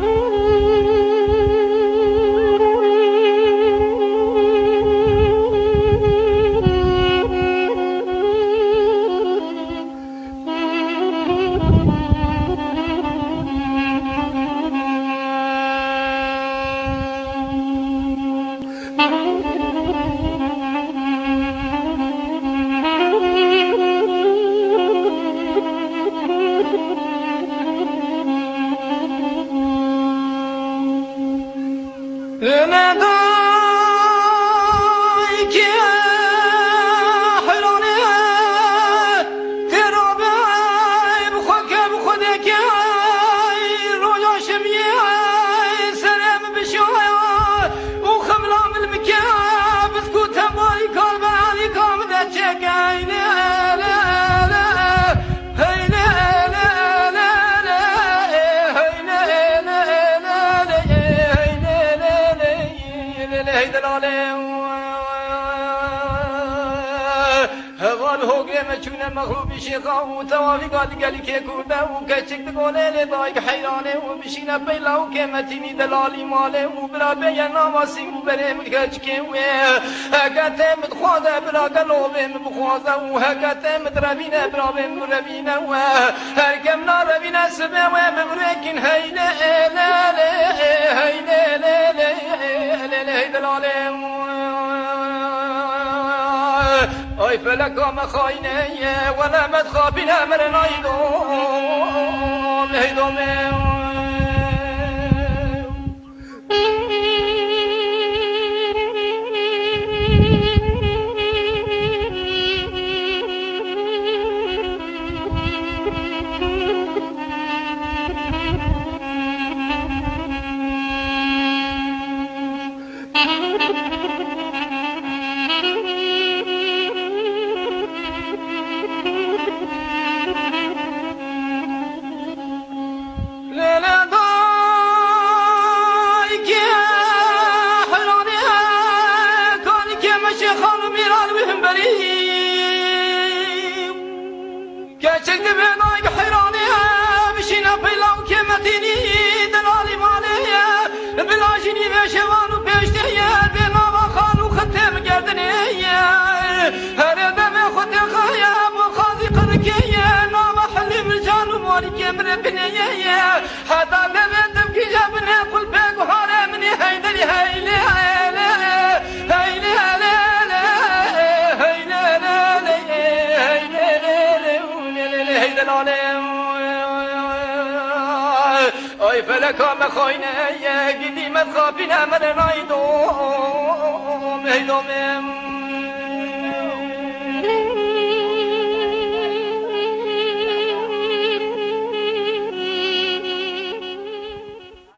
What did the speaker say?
Oh. Then I هوال هوگه مچونه مخلوبی شیخا و توافی قادی گلی که کرده و کچک دگونه لدای که حیرانه و بشینه پیلا و که متینی دلالی ماله و برا بیه ناماسی و بره مکچکه و هکته متخوازه برا گلو بیم بخوازه و هکته متربینه برا بیم ربینه و هر کم نا ربینه سبه و هیله هیله. ای فلکا مخاینه ولا متخابین امر نایدوم هیدومه گچک به نای که حیرانه بشینا پیلاو که متینی دلالی ماله بلاجینی به شوانو پیشته به ناوا خانو ختم گردنه هر دم خود خایا بو خازی قرکه ناوا حلی مرجان مالی که مر بنیه حتا ببندم کی جابنه قل بگو حاله منی هیدلی هیلی ای فلکا مخاینه گیدی مدخابین امر نایدوم هیدومم